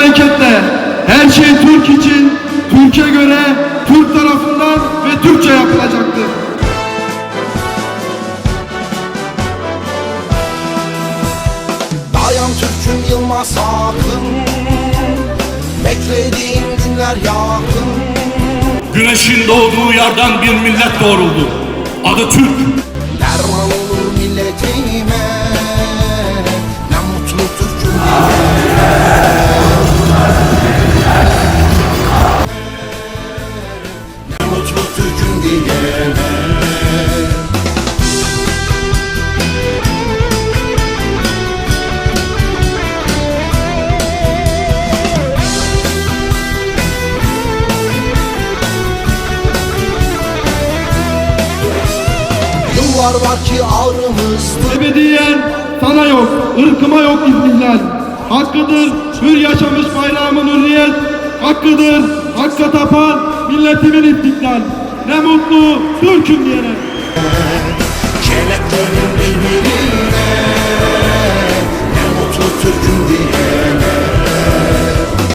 memlekette her şey Türk için, Türkiye göre, Türk tarafından ve Türkçe yapılacaktır. Dayan Türk'üm Yılmaz Akın Beklediğim günler yakın Güneşin doğduğu yerden bir millet doğruldu. Adı Türk. Yıllar var ki ağrımızdı Ebediyen sana yok, ırkıma yok istihlal. Hakkıdır hür yaşamış bayrağımın hürriyet. Hakkıdır hakka tapan milletimin istiklal. Ne mutlu Türk'üm birbirini